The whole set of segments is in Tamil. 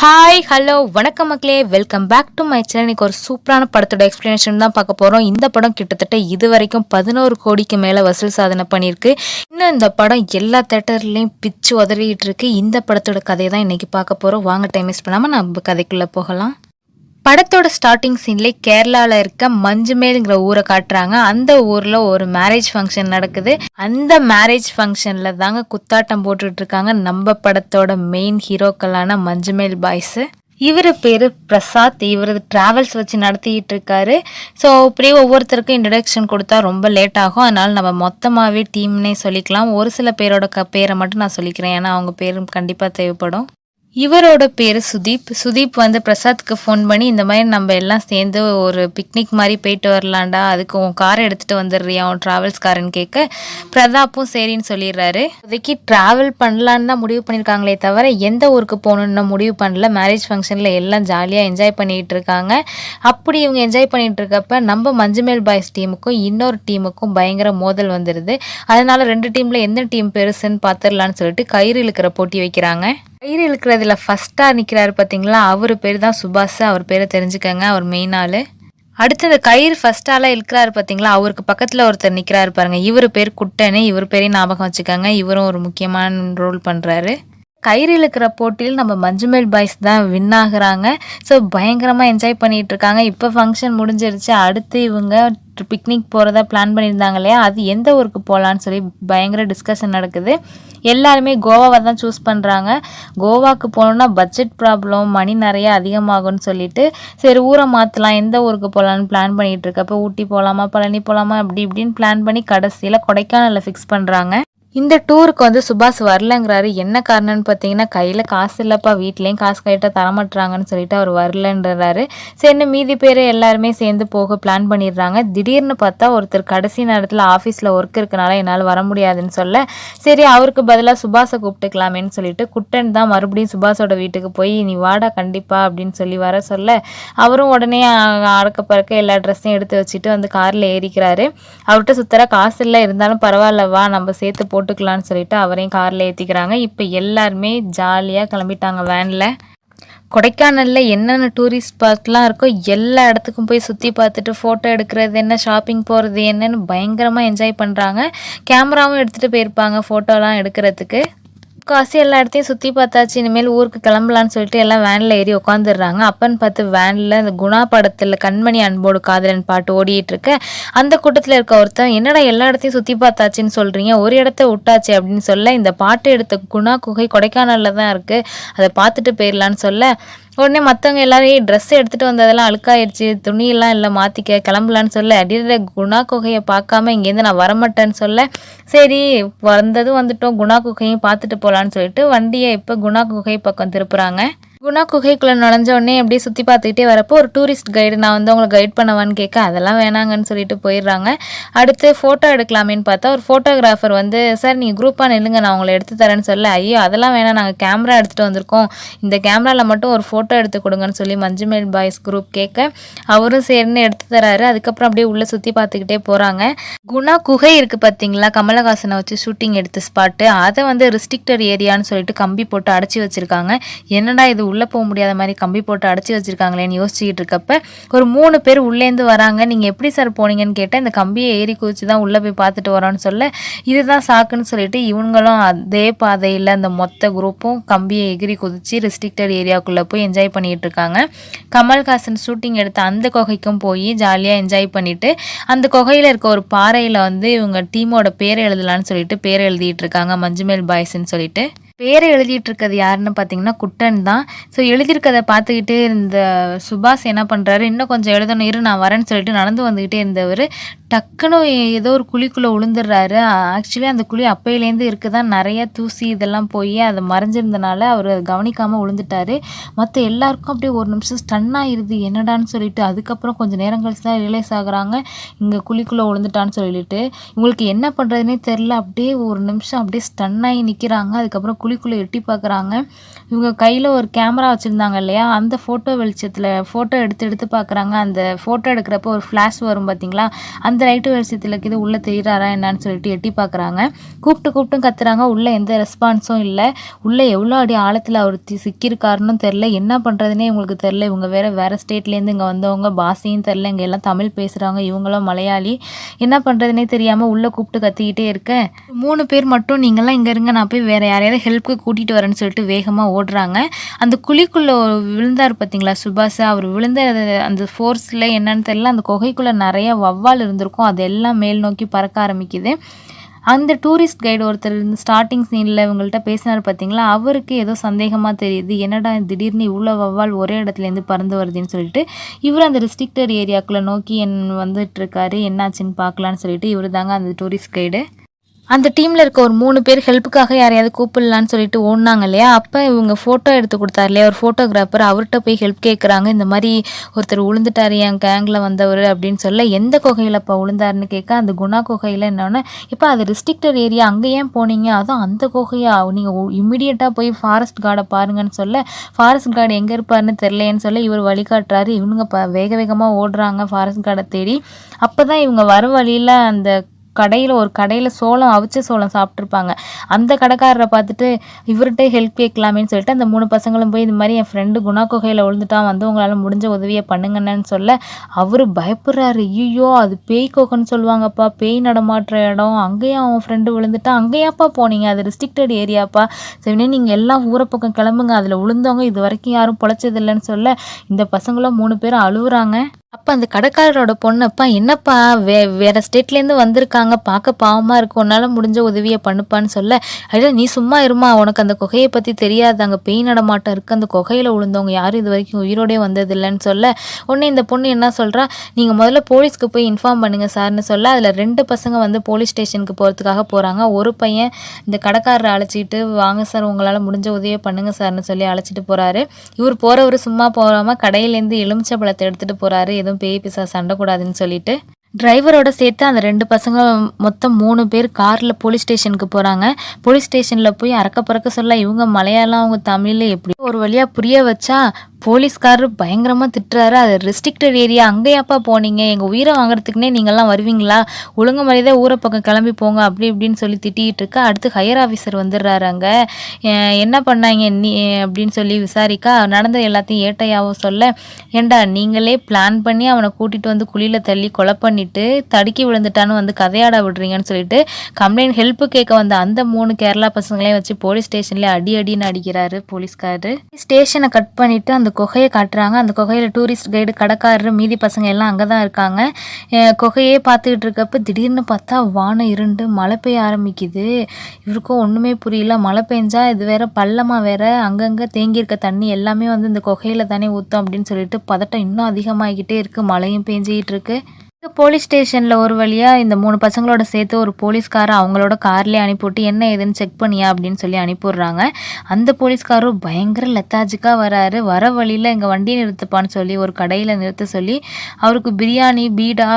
ஹாய் ஹலோ வணக்கம் மக்களே. Welcome back to my channel இன்னைக்கு ஒரு சூப்பரான படத்தோட எக்ஸ்பிளனேஷன் தான் பார்க்க போகிறோம் இந்த படம் கிட்டத்தட்ட இது வரைக்கும் பதினோரு கோடிக்கு மேலே வசூல் சாதனை பண்ணியிருக்கு. இன்னும் இந்த படம் எல்லா தேட்டர்லேயும் பிச்சு உதறிட்டு இருக்கு. இந்த படத்தோட கதையை தான் இன்னைக்கு பார்க்க போகிறோம் வாங்க டைம் வேஸ்ட் பண்ணாமல் நம்ம கதைக்குள்ளே போகலாம். படத்தோட ஸ்டார்டிங் சீன்லேயே கேரளாவில் இருக்க மஞ்சுமேலுங்கிற ஊரை காட்டுறாங்க. அந்த ஊரில் ஒரு மேரேஜ் ஃபங்க்ஷன் நடக்குது. அந்த மேரேஜ் ஃபங்க்ஷனில் தாங்க குத்தாட்டம் போட்டுட்டு இருக்காங்க நம்ம படத்தோட மெயின் ஹீரோக்களான மஞ்சுமேல் பாய்ஸு. இவர் பேர் பிரசாத். இவர் ட்ராவல்ஸ் வச்சு நடத்திக்கிட்டு இருக்காரு ஸோ இப்படியே ஒவ்வொருத்தருக்கும் இன்ட்ரடக்ஷன் கொடுத்தா ரொம்ப லேட் ஆகும். அதனால் நம்ம மொத்தமாகவே டீம்னே சொல்லிக்கலாம். ஒரு சில பேரோட க பேரை மட்டும் நான் சொல்லிக்கிறேன். ஏன்னா அவங்க பேரும் கண்டிப்பாக தேவைப்படும். இவரோட பேர் சுதீப். சுதீப் வந்து பிரசாத்துக்கு ஃபோன் பண்ணி இந்த மாதிரி நம்ம எல்லாம் சேர்ந்து ஒரு பிக்னிக் மாதிரி போயிட்டு வரலாம்டா அதுக்கு உன் காரை எடுத்துகிட்டு வந்துடுறியா உன் ட்ராவல்ஸ் காரன்னு கேட்க பிரதாப்பும் சரின்னு சொல்லிடுறாரு. இப்போதைக்கு ட்ராவல் பண்ணலான்னு தான் முடிவு பண்ணியிருக்காங்களே தவிர எந்த ஊருக்கு போகணுன்னு முடிவு பண்ணல. மேரேஜ் ஃபங்க்ஷனில் எல்லாம் ஜாலியாக என்ஜாய் பண்ணிகிட்டு இருக்காங்க. அப்படி இவங்க என்ஜாய் பண்ணிகிட்டு இருக்கப்ப நம்ம மஞ்சுமேல் பாய்ஸ் டீமுக்கும் இன்னொரு டீமுக்கும் பயங்கர மோதல் வந்துடுது அதனால் ரெண்டு டீமில் எந்த டீம் பெருசுன்னு பார்த்துடலான்னு சொல்லிட்டு கயிறு இழுக்கிற போட்டி வைக்கிறாங்க. கயிறு இழுக்கிறதுல ஃபஸ்ட்டாக நிற்கிறாரு பார்த்தீங்களா அவர் பேர் தான் சுபாஷ் அவர் பேரை தெரிஞ்சுக்கங்க அவர் மெயின் ஆள். அடுத்து இந்த கயிறு ஃபஸ்ட்டாலாம் இழுக்கிறாரு பார்த்தீங்களா அவருக்கு பக்கத்தில் ஒருத்தர் நிற்கிறாரு பாருங்க. இவர் பேர் குட்டனு இவர் பேரையும் ஞாபகம் வச்சுக்கோங்க. இவரும் ஒரு முக்கியமான ரோல் பண்ணுறாரு கயிறு இழுக்கிற போட்டியில் நம்ம மஞ்சுமேல் பாய்ஸ் தான் வின் ஆகுறாங்க. ஸோ பயங்கரமாக என்ஜாய் பண்ணிட்டு இருக்காங்க. இப்போ ஃபங்க்ஷன் முடிஞ்சிருச்சு. அடுத்து இவங்க பிக்னிக் போகிறதா பிளான் பண்ணியிருந்தாங்க இல்லையா? அது எந்த ஊருக்கு போகலான்னு சொல்லி பயங்கர டிஸ்கஷன் நடக்குது. எல்லாருமே கோவாவை தான் சூஸ் பண்ணுறாங்க கோவாவுக்கு போகணுன்னா பட்ஜெட் ப்ராப்ளம் மணி நிறைய அதிகமாகும்னு சொல்லிட்டு சரி ஊரை மாற்றலாம் எந்த ஊருக்கு போகலான்னு பிளான் பண்ணிகிட்டு இருக்கப்போ ஊட்டி போகலாமா பழனி போகலாமா அப்படி இப்படின்னு பிளான் பண்ணி கடைசியில் கொடைக்கானலில் ஃபிக்ஸ் பண்ணுறாங்க இந்த டூருக்கு வந்து சுபாஷ் வரலங்கிறாரு. என்ன காரணம்னு பார்த்தீங்கன்னா கையில் காசு இல்லைப்பா வீட்லேயும் காசு கைட்ட தரமாட்டுறாங்கன்னு சொல்லிட்டு அவர் வரலன்றாரு. சரி மீதி பேர் எல்லாருமே சேர்ந்து போக பிளான் பண்ணிடுறாங்க. திடீர்னு பார்த்தா ஒருத்தர் கடைசி நேரத்தில் ஆஃபீஸில் ஒர்க் இருக்கனால என்னால் வர முடியாதுன்னு சொல்ல சரி அவருக்கு பதிலாக சுபாஷை கூப்பிட்டுக்கலாமேன்னு சொல்லிட்டு குட்டன் தான் மறுபடியும் சுபாஷோட வீட்டுக்கு போய் நீ வாடா கண்டிப்பா அப்படின்னு சொல்லி வர சொல்ல அவரும் உடனே அடக்க பறக்க எல்லா ட்ரெஸ்ஸையும் எடுத்து வச்சுட்டு வந்து காரில் ஏறிக்கிறாரு. அவர்கிட்ட சுத்தர காசு இல்லை இருந்தாலும் பரவாயில்லவா நம்ம சேர்த்து போ போட்டுக்கலான்னு சொல்லிட்டு அவரையும் காரில் ஏற்றிக்கிறாங்க இப்போ எல்லாருமே ஜாலியாக கிளம்பிட்டாங்க வேனில். கொடைக்கானலில் என்னென்ன டூரிஸ்ட் ஸ்பாட்லாம் இருக்கோ எல்லா இடத்துக்கும் போய் சுற்றி பார்த்துட்டு ஃபோட்டோ எடுக்கிறது என்ன ஷாப்பிங் போகிறது என்னன்னு பயங்கரமாக என்ஜாய் பண்ணுறாங்க கேமராவும் எடுத்துகிட்டு போயிருப்பாங்க ஃபோட்டோலாம் எடுக்கிறதுக்கு. முக்காசி எல்லா இடத்தையும் சுற்றி பார்த்தாச்சு. இனிமேல் ஊருக்கு கிளம்பலான்னு சொல்லிட்டு எல்லாம் வேனில் ஏறி உட்காந்துடுறாங்க அப்பன்னு பார்த்து வேனில் இந்த குணா படத்தில் கண்மணி அன்போடு காதலன் பாட்டு ஓடிட்டு இருக்க. அந்த கூட்டத்தில் இருக்க ஒருத்தன் என்னடா எல்லா இடத்தையும் சுற்றி பார்த்தாச்சுன்னு சொல்கிறீங்க ஒரு இடத்த விட்டாச்சு அப்படின்னு சொல்ல இந்த பாட்டு எடுத்த குணா குகை கொடைக்கானலில் தான் இருக்குது அதை பார்த்துட்டு போயிடலான்னு சொல்ல உடனே மற்றவங்க எல்லாரும் ட்ரெஸ் எடுத்துகிட்டு வந்ததெல்லாம் அழுக்காயிருச்சு. துணியெல்லாம் இல்லை மாற்றிக்க கிளம்பலான்னு சொல்ல அடியில் குணா குகையை பார்க்காம இங்கேருந்து நான் வரமாட்டேன்னு சொல்ல சரி வந்ததும் வந்துட்டோம் குணா குகையும் பார்த்துட்டு போகலான்னு சொல்லிட்டு வண்டியை இப்போ குணா குகை பக்கம் திருப்புறாங்க. குணா குகைக்குள்ளே நுழைஞ்ச உடனே அப்படியே சுற்றி பார்த்துக்கிட்டே வரப்போ ஒரு டூரிஸ்ட் கைடு நான் வந்து உங்களை கைட் பண்ணவான்னு கேட்க அதெல்லாம் வேணாங்கன்னு சொல்லிட்டு போயிடுறாங்க. அடுத்து ஃபோட்டோ எடுக்கலாமேன்னு பார்த்தா ஒரு ஃபோட்டோகிராஃபர் வந்து சார் நீங்கள் குரூப்பாக நில்லுங்க நான் உங்களை எடுத்து தரேன்னு சொல்ல ஐயோ அதெல்லாம் வேணாம். நாங்கள் கேமரா எடுத்துகிட்டு வந்திருக்கோம். இந்த கேமராவில் மட்டும் ஒரு ஃபோட்டோ எடுத்து கொடுங்கன்னு சொல்லி மஞ்சுமேல் பாய்ஸ் குரூப் கேட்க அவரும் சரின்னு எடுத்து தராரு. அதுக்கப்புறம் அப்படியே உள்ளே சுற்றி பார்த்துக்கிட்டே போகிறாங்க குணா குகை இருக்குது பார்த்தீங்களா? கமலஹாசனை வச்சு ஷூட்டிங் எடுத்த ஸ்பாட்டு அதை வந்து ரிஸ்ட்ரிக்டட் ஏரியான்னு சொல்லிட்டு கம்பி போட்டு அடைச்சி வச்சுருக்காங்க. என்னடா இது உள்ளே உள்ளே போக முடியாத மாதிரி கம்பி போட்டு அடைச்சி வச்சுருக்காங்களேன்னு யோசிச்சுக்கிட்டு இருக்கப்ப ஒரு மூணு பேர் உள்ளேருந்து வராங்க. நீங்கள் எப்படி சார் போனீங்கன்னு கேட்டால் இந்த கம்பியை ஏறி குதிச்சு தான் உள்ளே போய் பார்த்துட்டு வரோன்னு சொல்ல இதுதான் சாக்குன்னு சொல்லிட்டு இவங்களும் அதே பாதையில் அந்த மொத்த குரூப்பும் கம்பியை எகிரி குதிச்சு ரெஸ்ட்ரிக்டட் ஏரியாவுக்குள்ளே போய் என்ஜாய் பண்ணிகிட்டு இருக்காங்க. கமல்ஹாசன் ஷூட்டிங் எடுத்த அந்த குகைக்கும் போய் ஜாலியாக என்ஜாய் பண்ணிட்டு அந்த குகையில் இருக்க ஒரு பாறையில் வந்து இவங்க டீமோட பேரை எழுதலான்னு சொல்லிட்டு பேர் எழுதிட்டு இருக்காங்க. மஞ்சுமேல் பாய்ஸ்ன்னு சொல்லிட்டு. பேரை எழுதிட்டு இருக்கிறது யாருன்னு பார்த்தீங்கன்னா குட்டன் தான். ஸோ எழுதியிருக்கதை பார்த்துக்கிட்டு இந்த சுபாஷ் என்ன பண்ணுறாரு இன்னும் கொஞ்சம் எழுதணும் இரு நான் வரேன்னு சொல்லிட்டு நடந்து வந்துக்கிட்டே இருந்தவர் டக்குன்னு ஏதோ ஒரு குழிக்குள்ளே விழுந்துடுறாரு ஆக்சுவலி அந்த குழி அப்பையிலேருந்து இருக்குதான் நிறைய தூசி இதெல்லாம் போய் அதை மறைஞ்சிருந்தனால அவர் கவனிக்காமல் விழுந்துட்டாரு மற்ற எல்லாருக்கும் அப்படியே ஒரு நிமிஷம் ஸ்டன் ஆயிடுது என்னடான்னு சொல்லிட்டு அதுக்கப்புறம் கொஞ்சம் நேரம் கழிச்சு தான் ரியலைஸ் ஆகுறாங்க இங்கே குழிக்குள்ளே விழுந்துட்டான்னு சொல்லிட்டு. இவங்களுக்கு என்ன பண்ணுறதுனே தெரில அப்படியே ஒரு நிமிஷம் அப்படியே ஸ்டன் ஆகி நிற்கிறாங்க அதுக்கப்புறம் குழிக்குள்ளே எட்டி பார்க்குறாங்க. இவங்க கையில் ஒரு கேமரா வச்சுருந்தாங்க இல்லையா அந்த ஃபோட்டோ வெளிச்சத்தில் ஃபோட்டோ எடுத்து எடுத்து பார்க்குறாங்க. அந்த ஃபோட்டோ எடுக்கிறப்போ ஒரு ஃப்ளாஷ் வரும் பார்த்தீங்களா அந்த அந்த லைட்டு வெளிச்சத்தில் இருக்குது உள்ளே தெரியுறாரா என்னன்னு சொல்லிட்டு எட்டி பார்க்குறாங்க கூப்பிட்டு கூப்பிட்டு கத்துறாங்க. உள்ளே எந்த ரெஸ்பான்ஸும் இல்லை. உள்ளே எவ்வளோ அடி ஆழத்தில் அவர் தி- சிக்கியிருக்காருன்னு தெரில என்ன பண்ணுறதுனே இவங்களுக்கு தெரில இவங்க வேறு வேறு ஸ்டேட்லேருந்து இங்கே வந்தவங்க பாஷையும் தெரில இங்கே எல்லாம் தமிழ் பேசுகிறாங்க இவங்களும் மலையாளி. என்ன பண்ணுறதுனே தெரியாமல் உள்ளே கூப்பிட்டு கத்திக்கிட்டே இருக்க. மூணு பேர் மட்டும் நீங்களாம் இங்கே இருங்க. நான் போய் வேறு யாரையாவது ஹெல்ப்புக்கு கூட்டிகிட்டு வரேன்னு சொல்லிட்டு வேகமாக ஓடுறாங்க. அந்த குழிக்குள்ளே விழுந்தார் பார்த்தீங்களா சுபாஷ். அவர் விழுந்த அந்த ஃபோர்ஸில் என்னன்னு தெரில அந்த குகைக்குள்ளே நிறைய வவ்வால் இருந்திருக்கும். அதெல்லாம் மேல் நோக்கி பறக்க ஆரம்பிக்குது. அந்த டூரிஸ்ட் கைடு ஒருத்தர் ஸ்டார்டிங் சீனில் இவங்கள்ட்ட பேசினார் பார்த்தீங்களா அவருக்கு ஏதோ சந்தேகமாக தெரியுது. என்னடா திடீர்னு இவ்வளோ வவ்வால் ஒரே இடத்துலேருந்து பறந்து வருதுன்னு சொல்லிட்டு இவர் அந்த ரெஸ்ட்ரிக்டட் ஏரியாக்குள்ளே நோக்கி என் வந்துட்டுருக்காரு என்னாச்சுன்னு பார்க்கலான்னு சொல்லிட்டு இவர் தாங்க அந்த டூரிஸ்ட் கைடு. அந்த டீமில் இருக்க ஒரு மூணு பேர் ஹெல்ப்புக்காக யாரையாவது கூப்பிடலான்னு சொல்லிட்டு ஓடினாங்க இல்லையா? அப்போ இவங்க ஃபோட்டோ எடுத்து கொடுத்தாரு இல்லையா? ஒரு ஃபோட்டோகிராஃபர் அவர்கிட்ட போய் ஹெல்ப் கேட்குறாங்க இந்த மாதிரி ஒருத்தர் உளுந்துட்டார் என் கேங்கில் வந்தவர் அப்படின்னு சொல்ல எந்த குகையில் இப்போ உளுந்தாருன்னு கேட்க அந்த குணா குகையில் என்னென்னா இப்போ அது ரிஸ்ட்ரிக்டட் ஏரியா அங்கே ஏன் போனீங்க? அதுவும் அந்த குகையா? நீங்கள் இம்மிடியட்டாக போய் ஃபாரஸ்ட் கார்டை பாருங்கன்னு சொல்ல ஃபாரஸ்ட் கார்டு எங்கே இருப்பாருன்னு தெரிலையேன்னு சொல்ல இவர் வழிகாட்டுறாரு. இவனுங்க ப வேக வேகமாக ஓடுறாங்க ஃபாரஸ்ட் கார்டை தேடி. அப்போ தான் இவங்க வர வழியில் அந்த கடையில் ஒரு கடையில் சோளம் அவிச்ச சோளம் சாப்பிட்ருப்பாங்க அந்த கடைக்காரரை பார்த்துட்டு இவர்கிட்ட ஹெல்ப் கேட்கலாமேன்னு சொல்லிட்டு அந்த மூணு பசங்களும் போய் இந்த மாதிரி என் ஃப்ரெண்டு குணா குகையில் விழுந்துட்டான் வந்து உங்களால் முடிஞ்ச உதவியை பண்ணுங்கன்னு சொல்ல அவர் பயப்படுறாரு. ஐயோ அது பேய் குகைன்னு சொல்லுவாங்கப்பா. பேய் நடமாட்டுற இடம். அங்கேயும் அவன் ஃப்ரெண்டு விழுந்துட்டான். அங்கேயாப்பா போனீங்க? அது ரெஸ்ட்ரிக்டட் ஏரியாப்பா சரினே நீங்கள் எல்லாம் ஊரை பக்கம் கிளம்புங்க. அதில் விழுந்தவங்க இது வரைக்கும் யாரும் பொழைச்சதில்லைன்னு சொல்ல இந்த பசங்களும் மூணு பேரும் அழுவுறாங்க. அப்போ அந்த கடைக்காரரோட பொண்ணப்பா என்னப்பா வே வேற ஸ்டேட்லேருந்து வந்திருக்காங்க பார்க்க பாவமாக இருக்கும் உன்னால் முடிஞ்ச உதவியை பண்ணுப்பான்னு சொல்ல ஐயா நீ சும்மா இருமா உனக்கு அந்த குகையை பற்றி தெரியாது அங்கே பேய் நடமாட்டம் இருக்குது அந்த குகையில் விழுந்தவங்க யாரும் இது வரைக்கும் உயிரோடே வந்ததில்லைன்னு சொல்ல உடனே இந்த பொண்ணு என்ன சொல்கிறா நீங்கள் முதல்ல போலீஸ்க்கு போய் இன்ஃபார்ம் பண்ணுங்கள் சார்னு சொல்ல அதில் ரெண்டு பசங்க வந்து போலீஸ் ஸ்டேஷனுக்கு போகிறதுக்காக போகிறாங்க ஒரு பையன் இந்த கடைக்காரரை அழைச்சிட்டு வாங்க சார் உங்களால் முடிஞ்ச உதவியை பண்ணுங்க சார்னு சொல்லி அழைச்சிட்டு போகிறாரு இவர் போகிறவர் சும்மா போகாமல் கடையிலேருந்து எலுமிச்சை பழத்தை எடுத்துகிட்டு போகிறாரு எதுவும் பேய் பிசா சண்டை கூடாதுன்னு சொல்லிட்டு டிரைவரோட சேர்த்து அந்த ரெண்டு பசங்க மொத்தம் மூணு பேர் காரில் போலீஸ் ஸ்டேஷனுக்கு போகிறாங்க போலீஸ் ஸ்டேஷனில் போய் அறக்க பறக்க சொல்ல இவங்க மலையாளம் அவங்க தமிழ்ல எப்படி ஒரு வழியாக புரிய வச்சா போலீஸ்காரர் பயங்கரமாக திட்டுறாரு. அது ரெஸ்ட்ரிக்டட் ஏரியா அங்கேயாப்பா போனீங்க. எங்கள் உயிரை வாங்குறதுக்குனே நீங்கள்லாம் வருவீங்களா? ஒழுங்கு மாதிரியே ஊரை பக்கம் கிளம்பி போங்க. அப்படி இப்படின்னு சொல்லி திட்டிகிட்டு இருக்கா. அடுத்து ஹையர் ஆஃபீஸர் வந்துடுறாரு அங்கே. என்ன பண்ணாங்க நீ அப்படின்னு சொல்லி விசாரிக்கா. நடந்த எல்லாத்தையும் ஏட்டையாவும் சொல்ல. ஏண்டா நீங்களே பிளான் பண்ணி அவனை கூட்டிகிட்டு வந்து குழியில் தள்ளி கொலை பண்ணிவிட்டு தடுக்கி விழுந்துட்டான்னு வந்து கதையாட விடுறீங்கன்னு சொல்லிட்டு கம்ப்ளைண்ட் ஹெல்ப்பு கேட்க வந்த அந்த மூணு கேரளா பசங்களையும் வச்சு போலீஸ் ஸ்டேஷன்லேயே அடி அடின்னு அடிக்கிறாரு போலீஸ்காரரு. ஸ்டேஷனை கட் பண்ணிவிட்டு அந்த குகையை காட்டுறாங்க. அந்த குகையில் டூரிஸ்ட் கைடு கடைக்காரர் மீதி பசங்க எல்லாம் அங்கே தான் இருக்காங்க குகையே பார்த்துக்கிட்டு இருக்கப்ப திடீர்னு பார்த்தா வானம் இருண்டு மழை பெய்ய ஆரம்பிக்குது. இவருக்கும் ஒன்றுமே புரியல. மழை பெஞ்சா இது வேற பள்ளமாக வேற. அங்கங்கே தேங்கியிருக்க தண்ணி எல்லாமே வந்து இந்த குகையில் தானே ஊற்றும் அப்படின்னு சொல்லிட்டு பதட்டம் இன்னும் அதிகமாகிக்கிட்டே இருக்குது மழையும் பெஞ்சிக்கிட்டு இருக்குது போலீஸ் ஸ்டேஷனில் ஒரு வழியாக இந்த மூணு பசங்களோட சேர்த்து ஒரு போலீஸ்காரை அவங்களோட கார்லேயே அனுப்பிவிட்டு என்ன ஏதுன்னு செக் பண்ணியா? அப்படின்னு சொல்லி அனுப்பிடுறாங்க அந்த போலீஸ்காரும் பயங்கர லெத்தாஜிக்காக வராரு. வர வழியில் எங்கள் வண்டியை நிறுத்துப்பான்னு சொல்லி ஒரு கடையில் நிறுத்த சொல்லி அவருக்கு பிரியாணி பீடா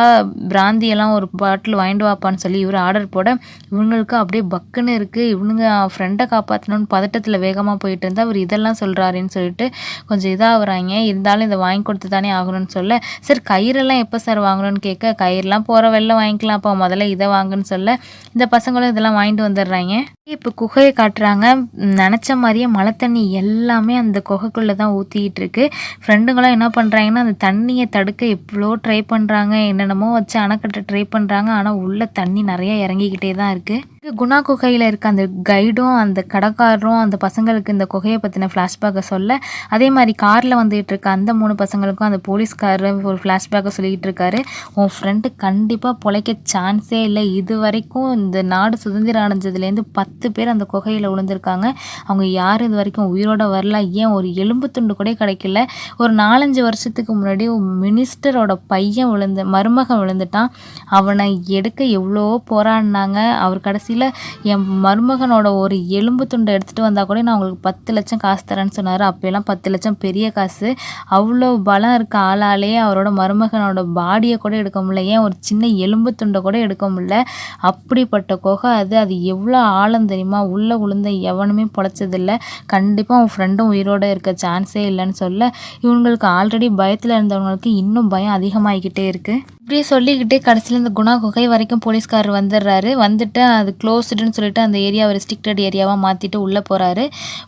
பிராந்தி எல்லாம் ஒரு பாட்டில் வாங்கிட்டு வாப்பான்னு சொல்லி இவர் ஆர்டர் போட இவங்களுக்கு அப்படியே பக்குன்னு இருக்குது இவனுங்க ஃப்ரெண்டை காப்பாற்றணும்னு பதட்டத்தில் வேகமாக போயிட்டு இருந்தால் அவர் இதெல்லாம் சொல்கிறாருன்னு சொல்லிட்டு கொஞ்சம் இதாகிறாங்க. இருந்தாலும் இதை வாங்கி கொடுத்து தானே ஆகணும்னு சொல்ல சார் கயிறெல்லாம் எப்போ சார் வாங்கணும்னு கேட்க கயிறுலாம் போகிற வெளில வாங்கிக்கலாம் அப்போ முதல்ல இதை வாங்குன்னு சொல்ல. இந்த பசங்களும் இதெல்லாம் வாங்கிட்டு வந்துடுறாங்க. இப்போ குகையை காட்டுறாங்க. நினச்ச மாதிரியே மழை தண்ணி எல்லாமே அந்த குகைக்குள்ளே தான் ஊற்றிக்கிட்டு இருக்கு. ஃப்ரெண்டுங்களாம் என்ன பண்ணுறாங்கன்னா அந்த தண்ணியை தடுக்க எவ்வளோ ட்ரை பண்ணுறாங்க என்னென்னமோ வச்சு அணைக்கட்ட ட்ரை பண்ணுறாங்க ஆனால் உள்ளே தண்ணி நிறைய இறங்கிக்கிட்டே தான் இருக்குது குணா குகையில் இருக்க அந்த கைடும் அந்த கடைக்காரரும் அந்த பசங்களுக்கு இந்த குகையை பற்றின ஃப்ளாஷ்பேக்கை சொல்ல அதே மாதிரி காரில் வந்துகிட்டு இருக்க அந்த மூணு பசங்களுக்கும் அந்த போலீஸ்காரர் ஒரு ஃப்ளாஷ்பேக்கை சொல்லிக்கிட்டு இருக்காரு. உன் ஃப்ரெண்டு கண்டிப்பாக பொழைக்க சான்ஸே இல்லை. இது வரைக்கும் இந்த நாடு சுதந்திரம் அடைஞ்சதுலேருந்து பத்து பத்து பேர் அந்த குகையில் விழுந்திருக்காங்க அவங்க யாரும் இது வரைக்கும் உயிரோட வரல? ஏன் ஒரு எலும்பு துண்டு கூட கிடைக்கல? ஒரு நாலஞ்சு வருஷத்துக்கு முன்னாடி மினிஸ்டரோட பையன் விழுந்து மருமகன் விழுந்துட்டான். அவனை எடுக்க எவ்வளோ போராடினாங்க. அவர் கடைசியில் என் மருமகனோட ஒரு எலும்பு துண்டை எடுத்துகிட்டு வந்தால் கூட நான் உங்களுக்கு பத்து லட்சம் காசு தரேன்னு சொன்னார். அப்போல்லாம் பத்து லட்சம் பெரிய காசு. அவ்வளோ பலம் இருக்க ஆளாலே அவரோட மருமகனோட பாடியை கூட எடுக்க முடியல. ஏன் ஒரு சின்ன எலும்பு துண்டை கூட எடுக்க முடியல? அப்படிப்பட்ட குகை அது. அது எவ்வளோ ஆழம் தெரியுமா? உள்ளே விழுந்த எவனுமே பொழைச்சதில்ல. கண்டிப்பாக உன் ஃப்ரெண்டும் உயிரோட இருக்க சான்ஸே இல்லைன்னு சொல்ல இவங்களுக்கு ஆல்ரெடி பயத்தில் இருந்தவங்களுக்கு இன்னும் பயம் அதிகமாகிக்கிட்டே இருக்குது இப்படியே சொல்லிக்கிட்டே கடைசியில் இந்த குணா குகை வரைக்கும் போலீஸ்காரர் வந்துடுறாரு. வந்துட்டு அது க்ளோஸ்டுன்னு சொல்லிட்டு அந்த ஏரியாவை ரெஸ்ட்ரிக்டட் ஏரியாவாக மாற்றிட்டு உள்ளே போகிறாரு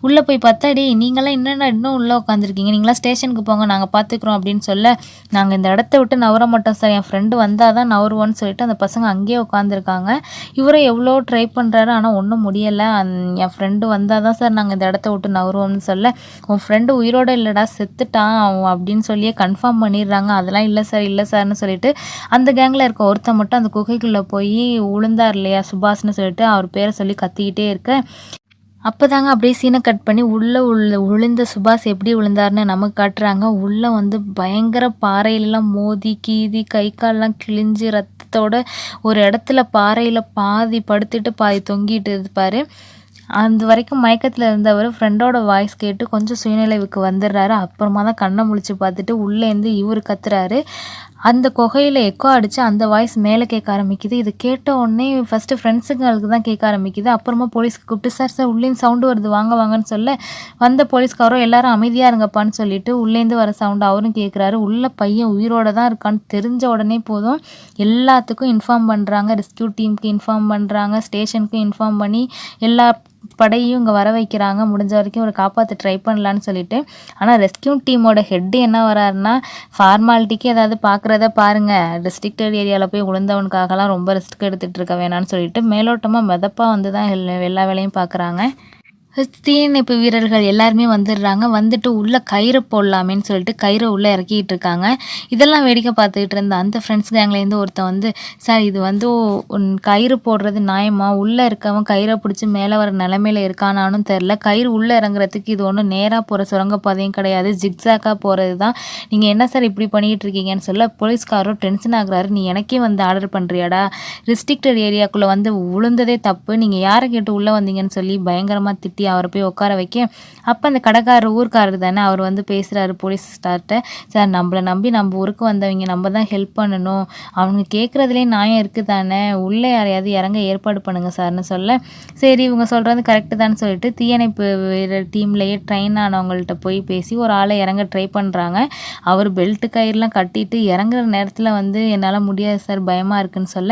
உள்ளே போய் பார்த்தா டே நீங்களாம் என்னென்ன இன்னும் உள்ளே உட்காந்துருக்கீங்க நீங்களாம் ஸ்டேஷனுக்கு போங்க நாங்கள் பார்த்துக்குறோம் அப்படின்னு சொல்ல நாங்கள் இந்த இடத்த விட்டு நவர மாட்டோம் சார் என் ஃப்ரெண்டு வந்தால் தான் நவருவோன்னு சொல்லிட்டு அந்த பசங்க அங்கேயே உட்காந்துருக்காங்க இவரும் எவ்வளோ ட்ரை பண்ணுறாரு ஆனால் ஒன்றும் முடியலை. என் ஃப்ரெண்டு வந்தால் தான் சார் நாங்கள் இந்த இடத்த விட்டு நவருவோம்னு சொல்ல உன் ஃப்ரெண்டு உயிரோட இல்லைடா செத்துட்டான் அவன் அப்படின்னு சொல்லியே கன்ஃபார்ம் பண்ணிடுறாங்க. அதெல்லாம் இல்லை சார் இல்லை சார்னு சொல்லிட்டு அந்த கேங்கில் இருக்க ஒருத்தன் மட்டும் அந்த குகைக்குள்ளே போய் உளுந்தார் இல்லையா சுபாஷ்னு சொல்லிட்டு அவர் பேரை சொல்லி கத்திக்கிட்டே இருக்க. அப்போ தாங்க அப்படியே சீனை கட் பண்ணி உள்ளே உள்ள உளுந்த சுபாஷ் எப்படி விழுந்தாருன்னு நமக்கு காட்டுறாங்க. உள்ளே வந்து பயங்கர பாறையிலலாம் மோதி கீதி கை கால்லாம் கிழிஞ்சு ரத்தத்தோட ஒரு இடத்துல பாறையில் பாதி படுத்துட்டு பாதி தொங்கிட்டு இருப்பார். அந்த வரைக்கும் மயக்கத்தில் இருந்தவர் ஃப்ரெண்டோட வாய்ஸ் கேட்டு கொஞ்சம் சுயநிலைவுக்கு வந்துடுறாரு. அப்புறமா தான் கண்ணை முழிச்சு பார்த்துட்டு உள்ளேருந்து இவர் கத்துறாரு. அந்த குகையில் எக்கோ அடித்து அந்த வாய்ஸ் மேலே கேட்க ஆரம்பிக்குது. இது கேட்ட உடனே ஃபஸ்ட்டு ஃப்ரெண்ட்ஸுங்களுக்கு தான் கேட்க ஆரம்பிக்குது. அப்புறமா போலீஸ்க்கு கூப்பிட்டு சார் சார் உள்ளேந்து சவுண்டு வருது. வாங்க வாங்கன்னு சொல்ல வந்த போலீஸ்காரோ எல்லாரும் அமைதியாக இருங்கப்பான்னு சொல்லிட்டு உள்ளேருந்து வர சவுண்டு அவரும் கேட்குறாரு உள்ள பையன் உயிரோட தான் இருக்கான்னு தெரிஞ்ச உடனே போதும். எல்லாத்துக்கும் இன்ஃபார்ம் பண்ணுறாங்க ரெஸ்கியூ டீமுக்கு இன்ஃபார்ம் பண்ணுறாங்க ஸ்டேஷனுக்கு இன்ஃபார்ம் பண்ணி எல்லா படையும் இங்கே வர வைக்கிறாங்க. முடிஞ்ச வரைக்கும் ஒரு காப்பாற்ற ட்ரை பண்ணலான்னு சொல்லிட்டு. ஆனால் ரெஸ்கியூ டீமோட ஹெட்டு என்ன வராருன்னா ஃபார்மாலிட்டிக்கு ஏதாவது பார்க்குறத பாருங்கள் ரெஸ்ட்ரிக்டட் ஏரியாவில் போய் உளுந்தவனுக்காகலாம் ரொம்ப ரிஸ்க் எடுத்துகிட்டு இருக்க வேணாம்னு சொல்லிட்டு மேலோட்டமாக மிதப்பாக வந்து தான் எல்லா வேலையும் பார்க்குறாங்க தீயணைப்பு வீரர்கள் எல்லாருமே வந்துடுறாங்க. வந்துட்டு உள்ளே கயிறு போடலாமேன்னு சொல்லிட்டு கயிறை உள்ளே இறக்கிட்டு இருக்காங்க இதெல்லாம் வேடிக்கை பார்த்துக்கிட்டு இருந்த அந்த ஃப்ரெண்ட்ஸ் கேங்லேருந்து ஒருத்தன் வந்து சார் இது வந்து கயிறு போடுறது நியாயமா? உள்ளே இருக்கவன் கயிறை பிடிச்சி மேலே வர நிலமையில இருக்கானானும் தெரில கயிறு உள்ளே இறங்குறதுக்கு இது ஒன்றும் நேராக போகிற சுரங்கப்பாதையும் கிடையாது. ஜிக்ஸாக்காக போகிறது தான் நீங்கள் என்ன சார் இப்படி பண்ணிகிட்டு இருக்கீங்கன்னு சொல்ல போலீஸ்காரரும் டென்ஷன் ஆகுறாரு. நீ எனக்கே வந்து ஆர்டர் பண்ணுறியாடா ரிஸ்ட்ரிக்டட் ஏரியாக்குள்ளே வந்து விழுந்ததே தப்பு. நீங்கள் யாரை கேட்டு உள்ளே வந்தீங்கன்னு சொல்லி பயங்கரமாக திட்டி நிறுத்தி அவரை போய் உட்கார வைக்க. அப்போ அந்த கடைக்காரர் ஊருக்காரர் தானே அவர் வந்து பேசுகிறாரு போலீஸ் ஸ்டார்ட்ட சார் நம்மளை நம்பி நம்ம ஊருக்கு வந்தவங்க நம்ம தான் ஹெல்ப் பண்ணணும். அவங்க கேட்குறதுலேயே நியாயம் இருக்குது தானே உள்ளே யாரையாவது இறங்க ஏற்பாடு பண்ணுங்கள் சார்னு சொல்ல. சரி இவங்க சொல்கிறது கரெக்டு தான் சொல்லிட்டு தீயணைப்பு வீரர் டீம்லேயே ட்ரெயின் ஆனவங்கள்ட்ட போய் பேசி ஒரு ஆளை இறங்க ட்ரை பண்ணுறாங்க அவர் பெல்ட்டு கயிறுலாம் கட்டிட்டு இறங்குற நேரத்தில் வந்து என்னால் முடியாது சார் பயமாக இருக்குன்னு சொல்ல.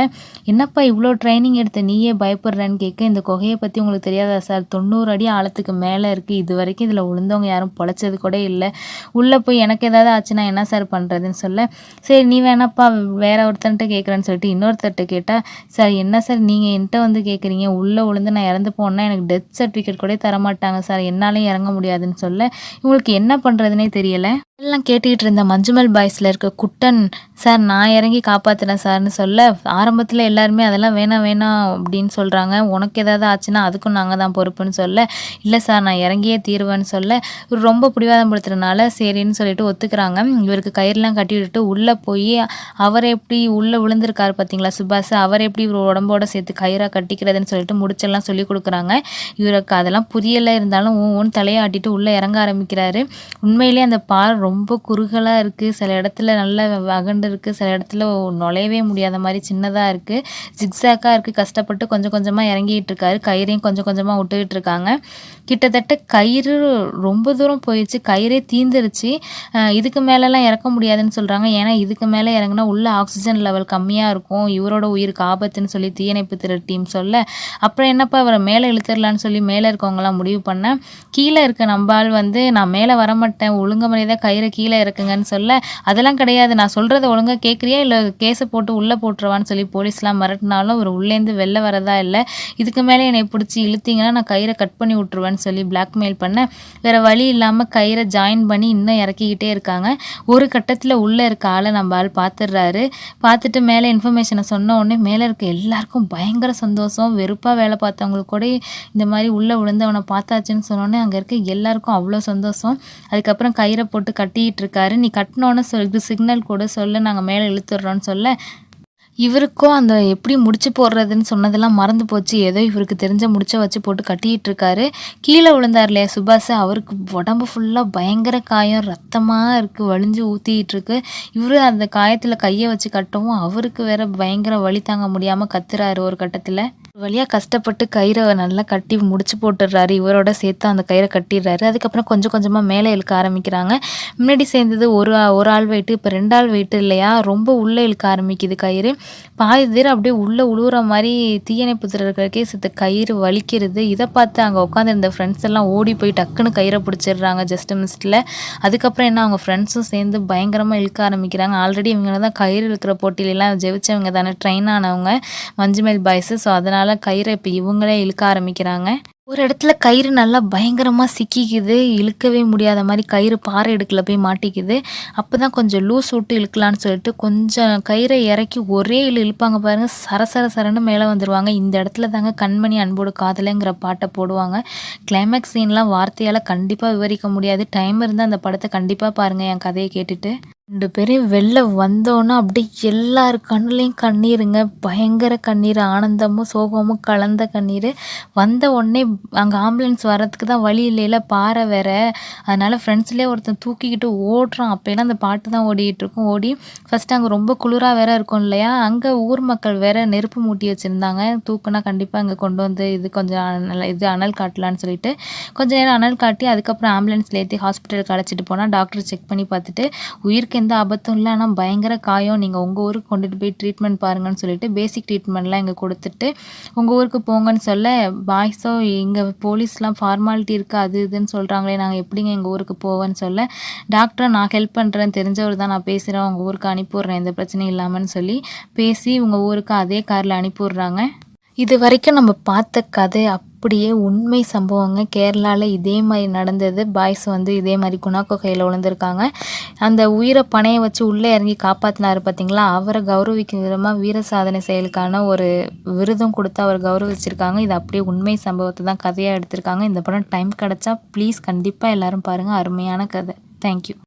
என்னப்பா இவ்வளோ ட்ரைனிங் எடுத்த நீயே பயப்படுறேன்னு கேட்க இந்த குகையை பற்றி உங்களுக்கு தெரியாதா சார்? தொண்ணூறு அடி ஆழத்துக்கு மேலே இருக்குது இது வரைக்கும் இதில் விழுந்தவங்க யாரும் பொழைச்சது கூட இல்லை. உள்ளே போய் எனக்கு ஏதாவது ஆச்சுன்னா என்ன சார் பண்ணுறதுன்னு சொல்ல. சரி நீ வேணாப்பா வேற ஒருத்தன்ட்ட கேட்குறேன்னு சொல்லிட்டு இன்னொருத்தர்கிட்ட கேட்டால் சார் என்ன சார் நீங்கள் என்கிட்ட வந்து கேட்குறீங்க உள்ளே விழுந்து நான் இறந்து போனேன்னா எனக்கு டெத் சர்டிஃபிகேட் கூட தரமாட்டாங்க சார் என்னாலையும் இறங்க முடியாதுன்னு சொல்ல. இவங்களுக்கு என்ன பண்ணுறதுனே தெரியலை. எல்லாம் கேட்டுக்கிட்டு இருந்த மஞ்சுமல் பாய்ஸில் இருக்க குட்டன் சார் நான் இறங்கி காப்பாற்றுறேன் சார்னு சொல்ல ஆரம்பத்தில் எல்லாருமே அதெல்லாம் வேணாம் வேணாம் அப்படின்னு சொல்கிறாங்க உனக்கு ஏதாவது ஆச்சுன்னா அதுக்கும் நாங்கள் தான் பொறுப்புன்னு சொல்ல இல்லை சார் நான் இறங்கியே தீருவேன்னு சொல்ல. இவர் ரொம்ப பிடிவாதம் படுத்துறதுனால சரின்னு சொல்லிட்டு ஒத்துக்கிறாங்க. இவருக்கு கயிறுலாம் கட்டி விட்டுட்டு உள்ளே போய் அவர் எப்படி உள்ளே விழுந்திருக்காரு பார்த்தீங்களா சுபாஷ்? அவர் எப்படி இவர் உடம்போட சேர்த்து கயிறாக கட்டிக்கிறதுன்னு சொல்லிட்டு முடிச்செல்லாம் சொல்லி கொடுக்குறாங்க. இவருக்கு அதெல்லாம் புரியலை இருந்தாலும் ஒன்று தலையாட்டிட்டு உள்ளே இறங்க ஆரம்பிக்கிறாரு. உண்மையிலேயே அந்த பால் ரொம்ப குறுகலாக இருக்குது சில இடத்துல நல்ல அகண்டு இருக்குது சில இடத்துல நுழையவே முடியாத மாதிரி சின்னதாக இருக்குது ஜிக்ஸாக்காக இருக்குது கஷ்டப்பட்டு கொஞ்சம் கொஞ்சமாக இறங்கிட்டு இருக்காரு. கயிறையும் கொஞ்சம் கொஞ்சமாக விட்டுக்கிட்டு இருக்காங்க. கிட்டத்தட்ட கயிறு ரொம்ப தூரம் போயிடுச்சு கயிறே தீந்துருச்சு. இதுக்கு மேலெலாம் இறக்க முடியாதுன்னு சொல்கிறாங்க ஏன்னா இதுக்கு மேலே இறங்கினா உள்ள ஆக்சிஜன் லெவல் கம்மியாக இருக்கும். இவரோட உயிருக்கு ஆபத்துன்னு சொல்லி தீயணைப்பு திரு டீம் சொல்ல. அப்புறம் என்னப்பா அவரை மேலே இழுத்துடலான்னு சொல்லி மேலே இருக்கவங்களாம் முடிவு பண்ணேன் கீழே இருக்க நம்பால் வந்து நான் மேலே வரமாட்டேன். ஒழுங்க தான் கயிறு கீழே இருக்குங்கன்னு சொல்ல அதெல்லாம் கிடையாது. நான் சொல்கிறத ஒழுங்காக கேட்குறியா இல்லை கேஸை போட்டு உள்ளே போட்டுருவான்னு சொல்லி போலீஸ்லாம் மிரட்டினாலும் ஒரு உள்ளேருந்து வெளில வரதா இல்லை. இதுக்கு மேலே என்னை பிடிச்சி இழுத்தீங்கன்னா நான் கயிறை கட் பண்ணி விட்ருவேன்னு சொல்லி பிளாக்மெயில் பண்ண வேறு வழி இல்லாமல் கயிறை ஜாயின் பண்ணி இன்னும் இறக்கிக்கிட்டே இருக்காங்க. ஒரு கட்டத்தில் உள்ளே இருக்க ஆளை நம்ம ஆள் பார்த்துடுறாரு பார்த்துட்டு மேலே இன்ஃபர்மேஷனை சொன்ன உடனே மேலே இருக்க எல்லாருக்கும் பயங்கர சந்தோஷம். வெறுப்பாக வேலை பார்த்தவங்களுக்கு கூட இந்த மாதிரி உள்ளே விழுந்தவனை பார்த்தாச்சுன்னு சொன்னோடனே அங்கே இருக்க எல்லாருக்கும் அவ்வளோ சந்தோஷம். அதுக்கப்புறம் கயிறை போட்டு கட்டிட்டு இருக்காரு. நீ கட்டினோன்னு சொல்லி சிக்னல் கூட சொல்ல நாங்கள் மேலே இழுத்துடுறோன்னு சொல்ல. இவருக்கும் அந்த எப்படி முடிச்சு போடுறதுன்னு சொன்னதெல்லாம் மறந்து போச்சு. ஏதோ இவருக்கு தெரிஞ்ச முடிச்ச வச்சு போட்டு கட்டிக்கிட்டு இருக்காரு. கீழே விழுந்தார் இல்லையா சுபாஷ்? அவருக்கு உடம்பு ஃபுல்லாக பயங்கர காயம் ரத்தமாக இருக்குது வலிஞ்சு ஊற்றிக்கிட்டு இருக்கு. இவரு அந்த காயத்தில் கையை வச்சு கட்டவும் அவருக்கு வேற பயங்கர வலி தாங்க முடியாமல் கத்துறாரு ஒரு கட்டத்தில். வழியாக கஷ்டப்பட்டு கயிறை நல்லா கட்டி முடிச்சு போட்டுடுறாரு. இவரோட சேர்த்து அந்த கயிறை கட்டிடுறாரு. அதுக்கப்புறம் கொஞ்சம் கொஞ்சமாக மேலே இழுக்க ஆரம்பிக்கிறாங்க. முன்னாடி சேர்ந்தது ஒரு ஒரு ஆள் வெயிட்டு இப்போ ரெண்டு ஆள் வெயிட்டு இல்லையா? ரொம்ப உள்ளே இழுக்க ஆரம்பிக்குது கயிறு. பாதி பேர் அப்படியே உள்ளே உழுவுற மாதிரி தீயணைப்பு துறைகளுக்கே சித்த கயிறு வலிக்கிறது. இதை பார்த்து அங்கே உட்காந்துருந்த ஃப்ரெண்ட்ஸ் எல்லாம் ஓடி போய் டக்குன்னு கயிறை பிடிச்சிடுறாங்க ஜஸ்ட் மிஸ்டில் அதுக்கப்புறம் என்ன அவங்க ஃப்ரெண்ட்ஸும் சேர்ந்து பயங்கரமாக இழுக்க ஆரம்பிக்கிறாங்க. ஆல்ரெடி இவங்க தான் கயிறு இழுக்கிற போட்டியிலலாம் ஜெயிச்சவங்க தானே ட்ரெயின் ஆனவங்க மஞ்சுமேல் பாய்ஸு ஸோ அதனால் கயிறை இப்போ இவங்களே இழுக்க ஆரம்பிக்கிறாங்க. ஒரு இடத்துல கயிறு நல்லா பயங்கரமாக சிக்கிக்குது இழுக்கவே முடியாத மாதிரி கயிறு பாறை இடுக்கில் போய் மாட்டிக்குது. அப்போ தான் கொஞ்சம் லூஸ் விட்டு இழுக்கலான்னு சொல்லிட்டு கொஞ்சம் கயிறை இறக்கி ஒரே இழு இழுப்பாங்க பாருங்கள் சர சரன்னு மேலே வந்துடுவாங்க இந்த இடத்துல தாங்க கண்மணி அன்போடு காதலைங்கிற பாட்டை போடுவாங்க. கிளைமேக்ஸ் சீன்லாம் வார்த்தையால் கண்டிப்பாக விவரிக்க முடியாது. டைம் இருந்தால் அந்த படத்தை கண்டிப்பாக பாருங்கள் என் கதையை கேட்டுட்டு. ரெண்டு பேரையும் வெளில வந்தோன்னா அப்படியே எல்லார் கண்ணுலேயும் கண்ணீருங்க. பயங்கர கண்ணீர் ஆனந்தமும் சோகமும் கலந்த கண்ணீர். வந்த உடனே அங்கே ஆம்புலன்ஸ் வரதுக்கு தான் வழி இல்லையில பாறை வேற. அதனால் ஃப்ரெண்ட்ஸ்லேயே ஒருத்தன் தூக்கிக்கிட்டு ஓடுறான். அப்போலாம் அந்த பாட்டு தான் ஓடிக்கிட்டு இருக்கும். ஓடி ஃபஸ்ட்டு அங்கே ரொம்ப குளிராக வேற இருக்கும் இல்லையா? அங்கே ஊர் மக்கள் வேற நெருப்பு மூட்டி வச்சுருந்தாங்க. தூக்குனா கண்டிப்பாக அங்கே கொண்டு வந்து இது கொஞ்சம் அனல் இது அனல் காட்டலான்னு சொல்லிட்டு கொஞ்சம் நேரம் அனல் காட்டி அதுக்கப்புறம் ஆம்புலன்ஸில் ஏற்றி ஹாஸ்பிட்டலுக்கு அழைச்சிட்டு போனால் டாக்டர் செக் பண்ணி பார்த்துட்டு உயிருக்கு எந்த ஆபத்தும் இல்லை. ஆனால் பயங்கர காயம். நீங்கள் உங்கள் ஊருக்கு கொண்டுட்டு போய் ட்ரீட்மெண்ட் பாருங்கன்னு சொல்லிட்டு பேசிக் ட்ரீட்மெண்ட்லாம் இங்கே கொடுத்துட்டு உங்கள் ஊருக்கு போங்கன்னு சொல்ல பாய்ஸோ இங்கே போலீஸ்லாம் ஃபார்மாலிட்டி இருக்குது அது இதுன்னு சொல்கிறாங்களே நாங்கள் எப்படிங்க எங்கள் ஊருக்கு போவேன்னு சொல்ல டாக்டரை நான் ஹெல்ப் பண்ணுறேன் தெரிஞ்சவர் தான் நான் பேசுகிறேன் உங்கள் ஊருக்கு அனுப்பிவிட்றேன் எந்த பிரச்சனையும் இல்லாமல்னு சொல்லி பேசி உங்கள் ஊருக்கு அதே காரில் அனுப்பிவிட்றாங்க. இது வரைக்கும் நம்ம பார்த்த கதை அப் அப்படியே உண்மை சம்பவங்க. கேரளாவில் இதே மாதிரி நடந்தது. பாய்ஸ் வந்து இதே மாதிரி குணாக்கோ கையில் விழுந்திருக்காங்க அந்த உயிரை பணையை வச்சு உள்ளே இறங்கி காப்பாற்றினார் பார்த்தீங்களா அவரை கௌரவிக்கும் விதமாக வீர சாதனை செயலுக்கான ஒரு விருதும் கொடுத்து அவர் கௌரவிச்சிருக்காங்க. இது அப்படியே உண்மை சம்பவத்தை தான் கதையாக எடுத்திருக்காங்க. இந்த படம் டைம் கிடச்சா ப்ளீஸ் கண்டிப்பாக எல்லோரும் பாருங்கள் அருமையான கதை. தேங்க்யூ